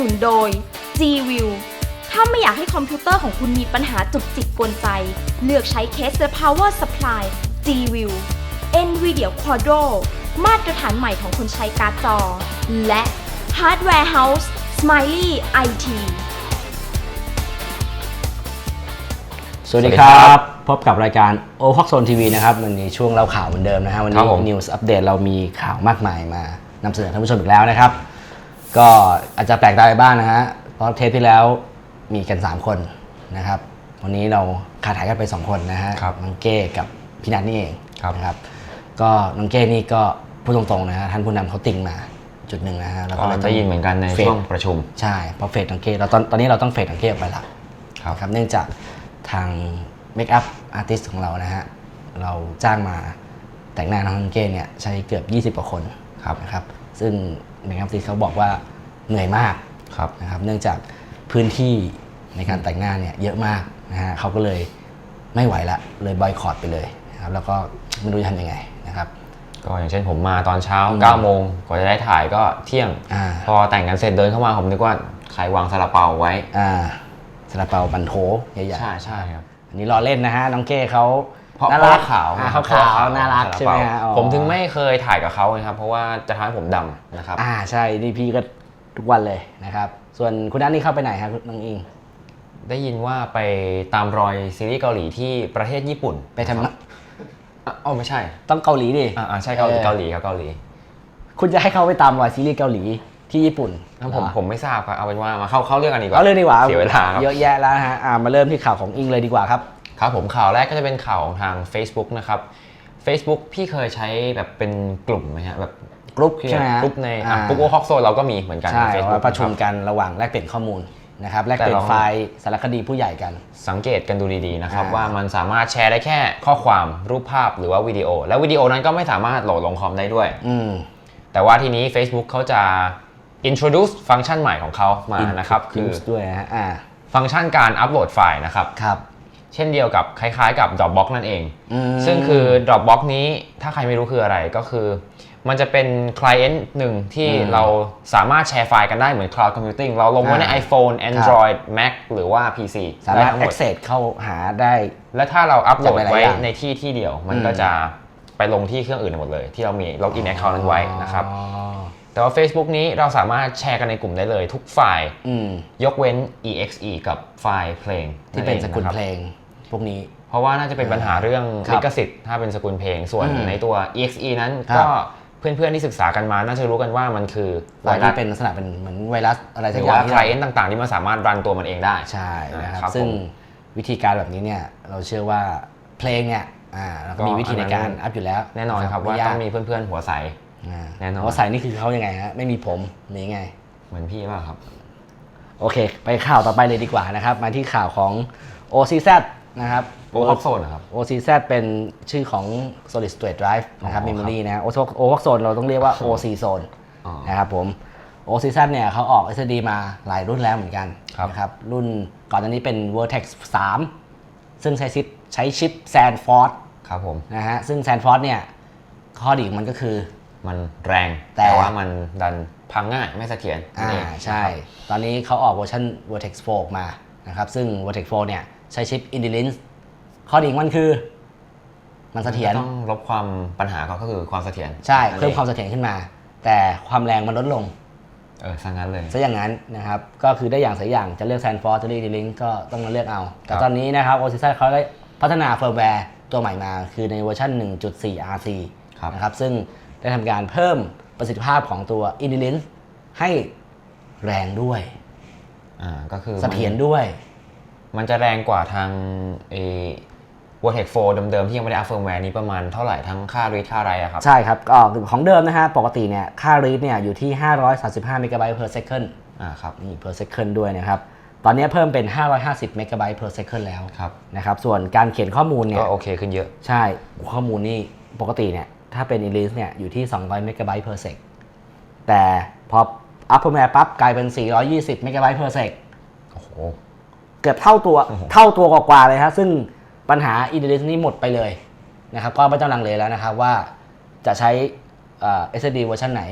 นุนโดย G-View ถ้าไม่อยากให้คอมพิวเตอร์ของคุณมีปัญหาจุกจิกกวนใจ เลือกใช้เคส The Power Supply G-View NVIDIA Quadro มาตรฐานใหม่ของคนใช้การ์ดจอ และ Hardware House Smiley IT สวัสดีครับ พบกับรายการโอฮอกโซนทีวีนะครับวันนี้ช่วงเล่าข่าวเหมือนเดิมนะฮะวันครันี้บผม นิวส์อัปเดตเรามีข่าวมากมายมานำเสนอท่านผู้ชมอีกแล้วนะครับ ก็อาจจะแปลกตาไปบ้างนะฮะ เพราะเทปที่แล้วมีกัน 3 คนนะครับ วันนี้เราขาดหายกันไป 2 คนนะฮะครับน้องเก้กับพี่นัทนี่เองครับ นะครับ ก็น้องเก้นี่ก็พูดตรงๆนะฮะท่านผู้นำเขาติ่งมาจุดหนึ่งนะฮะแล้วก็ก็เลยต้ได้องยินเหมือนกันในเฟดช่วงประชุม ใช่เพราะเฟดน้องเก้เราตอนตอนนี้เราต้องเฟดน้องเก้ออกไปละครับครับ เนื่องจากทางเมคอัพอาร์ติสของเรานะฮะเราจ้างมาแต่งหน้าน้องเก้เนี่ยใช้เกือบ 20กว่าคนครับนะครับ ซึ่งเมคอัพอาร์ติสเขาบอกว่า เหนื่อยมากครับนะครับ เนื่องจากพื้นที่ในการแต่งหน้าเนี่ยเยอะมากนะฮะเขาก็เลยไม่ไหวละเลยบอยคอรดไปเลยนะครับแล้วก็ไม่รู้จะทำยังไงนะครับ ก็อย่างเช่นผมมาตอนเช้าอืม9โมงกว่าจะได้ถ่ายก็เที่ยง อ่า พอแต่งกันเสร็จเดินเข้ามาผมนึกว่าใครวางซาลาเปาไว้ อ่าซาลาเปาบันโถใหญ่ๆ ใช่ใช่ครับ อันนี้รอเล่นนะฮะน้องเก้เขาเพราะน่าเพรัราะกขาวอ่เขาขาวน่ารักใช่ไหมฮะอ๋อผมถึงไม่เคยถ่ายกับเขาไงครับ เพราะว่าจะทำให้ผมดำนะครับ อ่าใช่นี่พี่ก็ ทุกวันเลยนะครับ ส่วนคุณนัทนี่เข้าไปไหนครับน้องอิง ได้ยินว่าไปตามรอยซีรีส์เกาหลีที่ประเทศญี่ปุ่นไปทำอะอ๋อไม่ใช่ ต้องเกาหลีดิอ่าใช่เกาหลีออเกาหลีครับเกาหลี คุณจะให้เขาไปตามรอยซีรีส์เกาหลีที่ญี่ปุ่นผมเหรอผมไม่ทราบครับเอาเป็นว่ามาเข้าเข้าเรื่องกันดีกว่าเอาเลยดีกว่าเสียเวลาครับเยอะแยะแล้วนะฮะอ่ามาเริ่มที่ข่าวของอิงเลยดีกว่าครับครับผมข่าวแรกก็จะเป็นข่าวของทาง Facebook นะครับ Facebook พี่เคยใช้แบบเป็นกลุ่มไหมฮะแบบ กรุ๊ปคือใช่ไหมฮะกลุ่มในอ่าปุ๊กโอฮอกโซนเราก็มีเหมือนกันใช่ใน Facebook ว่าประชุมนคบกันระหว่างแลกเปลี่ยนข้อมูลนะครับแลกเปลี่ยแต่นลองไฟล์สารคดีผู้ใหญ่กัน สังเกตกันดูดีๆนะครับอ่าว่ามันสามารถแชร์ได้แค่ข้อความรูปภาพหรือว่าวิดีโอ และวิดีโอนั้นก็ไม่สามารถโหลดลงคอมได้ด้วยอืมแต่ว่าทีนี้ Facebook เขาจะ introduce ฟังก์ชันใหม่ของเขามานะครับคือ Introduce ด้วยนะฮะอ่าฟังก์ชันการอัปโหลดไฟล์นะครับครับ เช่นเดียวกับคล้ายๆกับ Dropbox นั่นเองอืมซึ่งคือ Dropbox นี้ถ้าใครไม่รู้คืออะไรก็คือ มันจะเป็น client หนึ่งที่อืมเราสามารถแชร์ไฟล์กันได้เหมือน cloud computing เราลงไว้ในอ่า iPhone Android Mac หรือว่า PC สามารถได้ทั้งหมด access เข้าหาได้ และถ้าเราอัปโหลดจากหลายๆไว้อย่างในที่ที่เดียว มันอืมก็จะไปลงที่เครื่องอื่นหมดเลย ที่เรามี login account นั้นไว้นะครับอ๋อแต่ว่า Facebook นี้เราสามารถแชร์กันในกลุ่มได้เลย ทุกไฟล์อืมยกเว้น exe กับไฟล์เพลงที่เป็นสกุละครับเพลงพวกนี้เพราะว่าน่าจะเป็นปัญหาเรื่องครับลิขสิทธิ์ถ้าเป็นสกุลเพลงส่วนอืมในตัว exe นั้นครับก็ เพื่อนๆที่ศึกษากันมาน่าจะรู้กันว่ามันคือไวไวรัรัสสเป็นลักษณะเป็นเหมือนไวรัสอะไรหสัรืกออย่าว่างที่คลเอนต์ต่างๆ ที่มันสามารถรันตัวมันเองได้ใช่นะคครัรับบซึ่งผมวิธีการแบบนี้เนี่ยเราเชื่อว่าเพลงเนี่ยอ่าเราก็ก็มีวิธีในการอันนั้นอัพอยู่แล้ว แน่นอนครับไว่าต้องมีเพื่อนๆหัวใสอ่าแน่นอนหัวใส่นี่คือเขายังไงฮะไม่มีผมหรือยังไง เหมือนพี่เปล่าครับ โอเค ไปข่าวต่อไปเลยดีกว่านะครับ มาที่ข่าวของ OCZ นะครับ โอฮอกโซนนะครับ OCZ เป็นชื่อของ Solid State Drive นะครับอ๋อครับ Memory นะ o h o k Zone เราต้องเรียกว่า OC Zone อ๋อ นะครับผม OCZ เนี่ยเขาออก SSD มาหลายรุ่นแล้วเหมือนกันครับ นะครับ รุ่นก่อนอันนี้เป็น Vertex 3 ซึ่งใช้ชิปใช้ชิป Sandford ครับผม นะฮะ ซึ่ง Sandford เนี่ยข้อดีของมันก็คือ มันแรงแต่ แต่ว่ามันดันพังง่ายไม่เสถียรนั่นอ่าเองใช่ ตอนนี้เขาออกเวอร์ชัน Vertex 4ออกมานะครับ ซึ่ง Vertex 4 เนี่ย ใช้ชิป Intelins ข้อดีของมันคือ มันเสถียรต้องลบความปัญหาเขาก็คือความเสถียรใช่นั่นเพิ่มองความเสถียรขึ้นมา แต่ความแรงมันลดลงเออซะงั้นเลยซะอย่างนั้นนะครับ ก็คือได้อย่างเสียอย่างจะเลือก Sandford จะเลือก Intelins ก็ต้องมาเลือกเอา แต่ครับตอนนี้นะครับ o c s เขาได้พัฒนาเฟิร์มแวร์ตัวใหม่มา คือในเวอร์ชัน1.4 RC ครับนะครับซึ่งได้ทำการเพิ่มประสิทธิภาพของตัว Intelins ให้แรงด้วย อ่าก็คือเสถียรด้วย มันจะแรงกว่าทางเอ Vortex 4เดิมๆ ที่ยังไม่ได้อัพเฟิร์มแวร์นี้ประมาณเท่าไหร่ทั้งค่ารีดค่าอะไรอะครับ ใช่ครับก็ของเดิมนะฮะ ปกติเนี่ยค่า read เนี่ยอยู่ที่ 535เมกะไบต์ per second อ่าครับนี่ per second ด้วยนะครับ ตอนนี้เพิ่มเป็น 550เมกะไบต์ per second แล้วครับนะครับส่วนการเขียนข้อมูลเนี่ยก็โอเคขึ้นเยอะ ใช่ข้อมูลนี่ปกติเนี่ยถ้าเป็น Elise เนี่ยอยู่ที่200เมกะไบต์ per sec แต่พออัพเ r อร์แวร์ปั๊บกลายเป็น 420เมกะไบต์ per sec โอ้โห เกือบเท่าตัวโอ้โหเท่าตัวกว่าๆเลยฮะซึ่งปัญหา i n t e l l i n นี่หมดไปเลยนะครับก็ไม่ต้องลังเลแล้วนะครับว่าจะใช้เอ่อ SSD เวอร์ชันไหน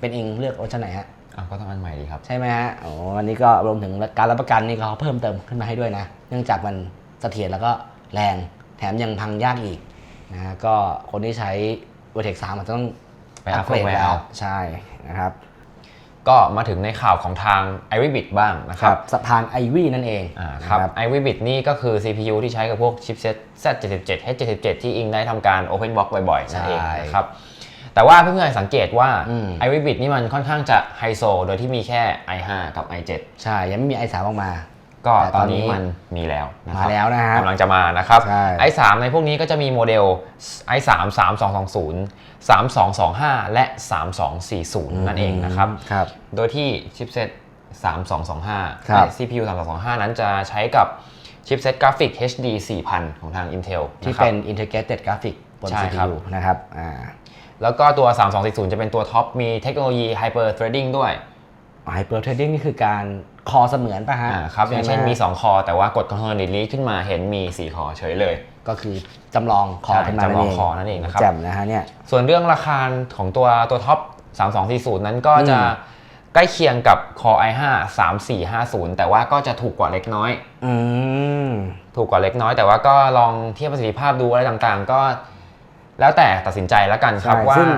เป็นอิงเลือกเวอร์ชันไหนฮะอ้าวก็ต้องอันใหม่ดีครับ ใช่ไหมฮะโอ้อันนี้ก็รวมถึงการรับประกันนี่เขาเพิ่มเติมขึ้นมาให้ด้วยนะ เนื่องจากมันเสถียรแล้วก็แรงแถมยังพังยากอีกนะฮะก็คนที่ใช้ v e r t e x 3มันต้องไปอัปเกรด upgrade แล้แล้ววใช่นะครับ ก็มาถึงในข่าวของทาง i r i b i t บ้างนะคครัรับบสะพานไอวี่นั่นเองอ่านะครับ i r i b i t นี่ก็คือ CPU ที่ใช้กับพวกชิปเซ็ต Z77 H77 ที่อิงได้ทำการ Open Box บ่อยๆนั่นเองใช่นะครับแต่ว่าเพื่อนๆสังเกตว่าอืม i r i b i t นี่มันค่อนข้างจะไฮโซ โดยที่มีแค่ i5 กับ i7 ใช่ ยังไม่มี i3 ออกมา ก็แต่ตตออนนนี้นี้มันมีแล้วนะคมารับแล้วนะฮะกำลังจะมานะครับใช่ i3 ในพวกนี้ก็จะมีโมเดล i3 3220 3225 และ 3240 นั่นเองนะครับครับโดยที่ชิปเซ็ต3225ครับและ CPU 3225 นั้นจะใช้กับชิปเซ็ตกราฟิก HD 4000 ของทาง Intel ที่ะครับเป็น integrated graphic บนใช่ครับ CPU นะครับอ่าแล้วก็ตัว 3240 จะเป็นตัวท็อป มีเทคโนโลยี Hyper Threading ด้วย hyper threading นี่คือการ คอเสมือนป่ะฮะอ่าครับอย่างเช่นมีใไห2คอ แต่ว่ากด Control Delete ขึ้นมาเห็นมี 4 คอเฉยเลย ก็คือจำลองคอใช่ขึ้นมาจำลองคอนั่นเองนะครับแจ่มนะฮะเนี่ยส่วนเรื่องราคาของตัวตัวท็อป 3240 นั้นก็จะอืมใกล้เคียงกับ Core i5 3450 แต่ว่าก็จะถูกกว่าเล็กน้อยอืมถูกกว่าเล็กน้อย แต่ว่าก็ลองเทียบประสิทธิภาพดูอะไรต่างๆ ก็ แล้วแต่ตัดสินใจแล้วกันครับใช่ว่าซึ่ง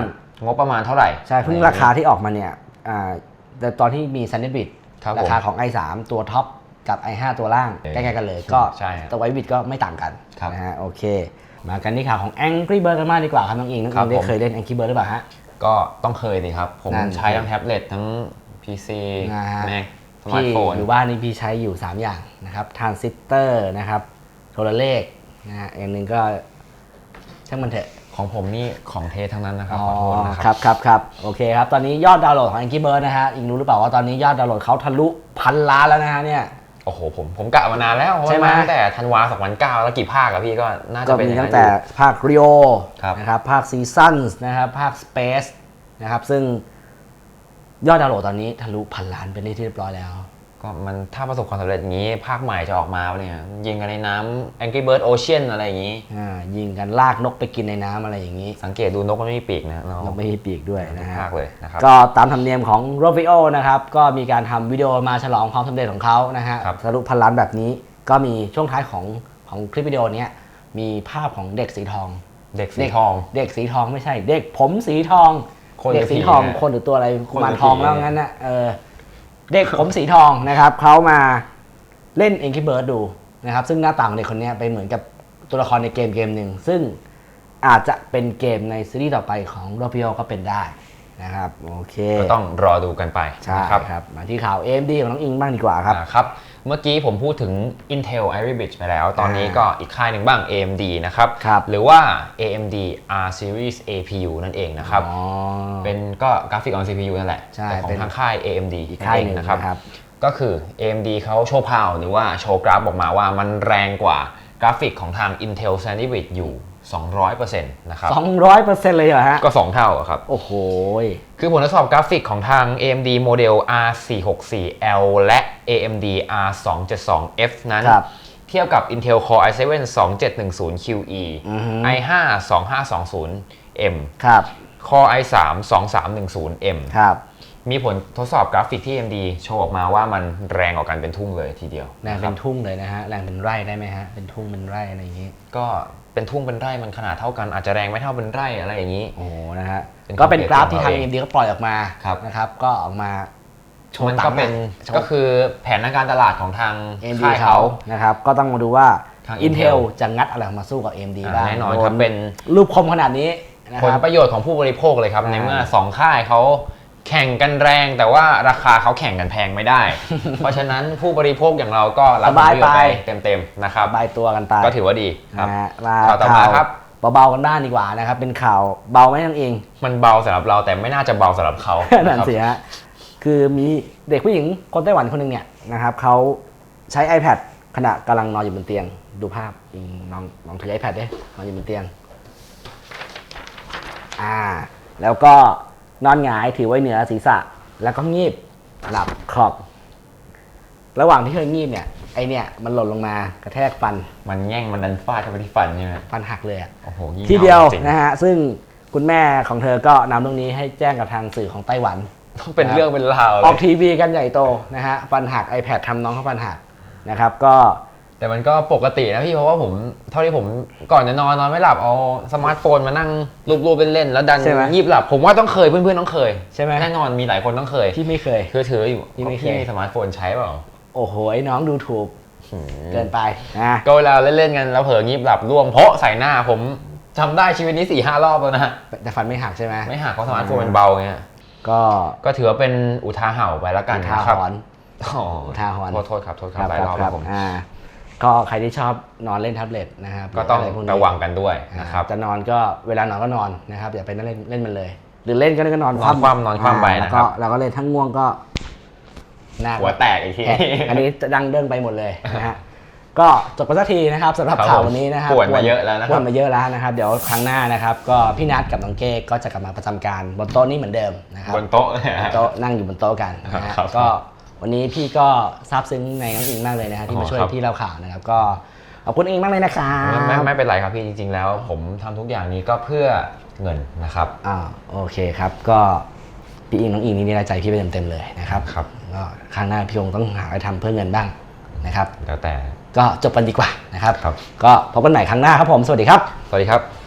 งบประมาณเท่าไหร่ ใช่เพิ่งราคาที่ออกมาเนี่ยอ่าแต่ตอนที่มี s a n d w i c h ครับผมราคาของ i3 ตัวท็อปกับ i5 ตัวล่างเออใกล้ๆกันเลย ก็ใช่ครับตัวไวบิดก็ไม่ต่างกันครับนะฮะโอเค มากันที่ข่าวของ Angry Bird กันมากดีกว่าครับน้องอิงน้องครัอิบงได้ผม เคยเล่น Angry Bird หรือเปล่าฮะ ก็ต้องเคยสิครับ ผมนั่นใช้ทั้งแท็บเล็ตทั้ง PC นะฮะ Mac สมาร์พี่ทโฟน อยู่บ้านนี่พี่ใช้อยู่ 3 อย่างนะครับทรานซิสเตอร์นะครับ โทรเลขนะฮะอย่างหนึ่งก็ช่างมันเถอะ ของผมนี่ของเทสทั้งนั้นนะครับอ๋อขอโทษนะคครัรับ บครับครับโอเคครับ ตอนนี้ยอดดาวน์โหลดของ Angry Bird นะฮะอิงรู้หรือเปล่าว่าตอนนี้ยอดดาวน์โหลดเขาทะลุพันล้านแล้วนะฮะเนี่ย โอ้โหผมผมกะมานานแล้วเพราะใช่ไหมว่าตั้งแต่ธันวา2009แล้วกี่ภาคอะพี่ก็น่าก็จะเป็นมีอย่างตั้นั้งนอแต่ยู่ ภาค Rio ครับ นะครับภาค Seasons นะครับภาค Space นะครับซึ่งยอดดาวน์โหลดตอนนี้ทะลุพันล้านเป็นที่เรียบร้อยแล้ว ก็มันถ้าประสบความสำเร็จอย่างนี้ ภาคใหม่จะออกมาปะเนี่ยยิงกันในน้ำ Angry Bird Ocean อะไรอย่างนี้ อ่ายิงกันลากนกไปกินในน้ำอะไรอย่างนี้สังเกตดูนกมันไม่มีปีกนะเรานกไม่มีปีกด้วยนะฮะ ภาคเลยนะครับ ก็ตามธรรมเนียมของ r o v i o นะครับก็มีการทำวิดีโอมาฉลองความสำเร็จของเขานะฮะครับ ทะลุพันล้านแบบนี้ก็มีช่วงท้ายของของคลิปวิดีโอเนี้ยมีภาพของเด็กสีทอง เด็กสีทอง เด็กสีทองไม่ใช่ เด็กผมสีทองคนหรือเด็กสีทองผีฮะคนหรือตัวอะไรคกุนหรือมารทองผี แล้วงั้นนะเออ เด็กผมสีทองนะครับเขามาเล่น Angry Bird ดูนะครับ ซึ่งหน้าตาของเด็กคนเนี้ยไปเหมือนกับตัวละครในเกมเกมหนึ่งซึ่งอาจจะเป็นเกมในซีรีส์ต่อไปของ r o b i o ก็เป็นได้นะครับโอเคก็ต้องรอดูกันไปใช่นะครับครับ มาที่ข่าว AMD ของน้องอิงบ้างดีกว่าครับอ่าครับ เมื่อกี้ผมพูดถึง Intel Iris Bridge ไปแล้ว ตอนนี้ก็อีกค่ายหนึ่งบ้าง AMD นะครับ ครับหรือว่า AMD R Series APU นั่นเองนะครับ อ๋อ เป็นก็กราฟิกออน CPU นั่นแหละใช่แต่ของเป็น ทางค่าย AMD อีกค่ายหนึ่งนะครับนะครับ ก็คือ AMD เขาโชว์พาวหรือว่าโชว์กราฟออกมาว่ามันแรงกว่ากราฟิกของทาง Intel Sandwich อยู่ 200%นะครับสองร้อยเปอร์เซ็นต์เลยเหรอฮะ ก็ 2 เท่าอะครับ โอ้โห คือผลทดสอบกราฟิกของทาง AMD โมเดล R464L และ AMD R272F นั้น ครับ เทียบกับ Intel Core i7 2710QE อือฮึ i5 2520M ครับ Core i3 2310M ครับ มีผลทดสอบกราฟิกที่ AMD โชว์ออกมาว่ามันแรงกว่ากันเป็นทุ่งเลยทีเดียวแรงนะคเป็รับนทุ่งเลยนะฮะ แรงเป็นไร่ได้ไหมฮะ เป็นทุ่งเป็นไร่อะไรอย่างนี้ ก็ เป็นทุ่งเป็นไร่มันขนาดเท่ากันอาจจะแรงไม่เท่าเป็นไร่อะไรอย่างนี้ โอ้โหนะฮะเป็นก็เป็นกราฟที่ทางของเราเอง AMD ก็ปล่อยออกมาครับ นะครับ ก็ออกมาโชว์มันตัก็งค์เป็นโชว์ก็คือแผนทางการตลาดของทาง AMD ค่ายเขาเขานะครับ ก็ต้องมาดูว่า ทาง Intel Intel จะงัดอะไรออกมาสู้กับ AMD อ่าบ้างแน่นอนครับโดเป็น รูปคมขนาดนี้นะผคลรับ ประโยชน์ของผู้บริโภคเลยครับ อ่า ในเมื่อสองค่ายเขา แข่งกันแรงแต่ว่าราคาเขาแข่งกันแพงไม่ได้ เพราะฉะนั้นผู้บริโภคอย่างเราก็รับผลประโยชน์ไปเต็มๆนะครับบายตัวกันไปก็ถือว่าดีครับนะฮะมาข่าวต่อมาครับเบาๆกันบ้างดีกว่านะครับ เป็นข่าวเบาไหมทั้งเอง มันเบาสำหรับเราแต่ไม่น่าจะเบาสำหรับเขานั่นครับสิฮะคือมีเด็กผู้หญิงคนไต้หวันคนหนึ่งเนี่ยนะครับเขาใช้ iPad ขณะกำลังนอนอยู่บนเตียง ดูภาพอืมลองลองถือ iPad ดินอนอยู่บนเตียง อ่า แล้วก็ นอนหงายถือไว้เหนือศีรษะ แล้วก็งีบหลับขอบ ระหว่างที่เธองีบเนี่ยไอเนี่ยมันหล่นลงมากระแทกฟันมันแย่งมันดันฟาดเข้าไปที่ฟันใช่ไหมฟันหักเลยอะโอ้โหยิ่งทีเดียวอาจริงนะฮะซึ่งคุณแม่ของเธอก็นำเรื่องนี้ให้แจ้งกับทางสื่อของไต้หวันเป็นเรื่องเป็นราวเลออกยทีวีกันใหญ่โตนะฮะฟันหัก iPad ทำน้องเขาฟันหักนะครับ ก็ แต่มันก็ปกตินะพี่เพราะว่าผมเท่าที่ผมก่อนจะนอนนอนไม่หลับเอาสมาร์ทโฟนมานั่งรูปๆเล่นๆแล้วดันใช่ไหมงีบหลับ ผมว่าต้องเคยเพื่อนๆต้องเคยใช่ไหมแน่นอนมีหลายคนต้องเคยพี่ไม่เคยคือถืออยู่พี่ไม่เคยพี่มีสมาร์ทโฟนใช้เปล่าโอ้โหไอ้น้องดูถูกเกินไปนะก็เวลาเล่นๆกันแล้วเผลองีบหลับร่วงเพาะใส่หน้าผมทำได้ชีวิตนี้สี่ห้ารอบแล้วนะแต่ฟันไม่หักใช่ไหมไม่หักเพราะสมาร์ทโฟนมันเบาไงก็ก็ถือว่าเป็นอุทาเห่าไปแล้วกันทานะหครับรณ์อ๋ออุทาหรณ์โทษโทษครับโทษครับหลายรอบแล้วผมอ่า ก็ใครที่ชอบนอนเล่นแท็บเล็ตนะครับก็ต้องหะไพนี้ระวังกันด้วยอ่านะครับจะนอนก็เวลานอนก็นอนนะครับอย่าไปนั่งเล่นเล่นมันเลย หรือเล่นก็ก็นอนนอนคว่ำนอนคว่ำไปอ่านะครับแล้วก็เราก็เล่นทั้งง่วงก็หน้าหัวแตกอีกทีแหกอันนี้จะดังเด้งไปหมดเลยนะฮะก็จบไปสักทีนะครับสำหรับครับข่าวผมวันนี้นะครับปวดมาเยอะแล้วนะครับปวดมาเยอะแล้วนะครับ เดี๋ยวครั้งหน้านะครับ ก็พี่นัทกับน้องเก้ก็จะกลับมาประจำการบนโต๊ะนี้เหมือนเดิมนะครับบนโต๊ะเลยฮะโต๊ะนั่งอยู่บนโต๊ะกันนะฮะครับก็ วันนี้พี่ก็ซาบซึ้งในน้องอิงมากเลยนะฮะที่มาช่วยอ๋อครับพี่เล่าข่าวนะครับ ก็ขอบคุณอิงมากเลยนะครับไม่ไม่ไม่เป็นไรครับพี่จริง ๆ แล้ว ผมทำทุกอย่างนี้ก็เพื่อเงินนะครับอ่าโอเคครับก็พี่อิงน้องอิงนี่นี่ใจพี่ไปเต็มๆเลยนะครับครับก็ครั้งหน้าพี่คงต้องหาอะไรทำเพื่อเงินบ้างนะครับ แล้วแต่ก็จบกันดีกว่านะครับครับ ก็พบกันใหม่ครั้งหน้าครับผมสวัสดีครับ สวัสดีครับ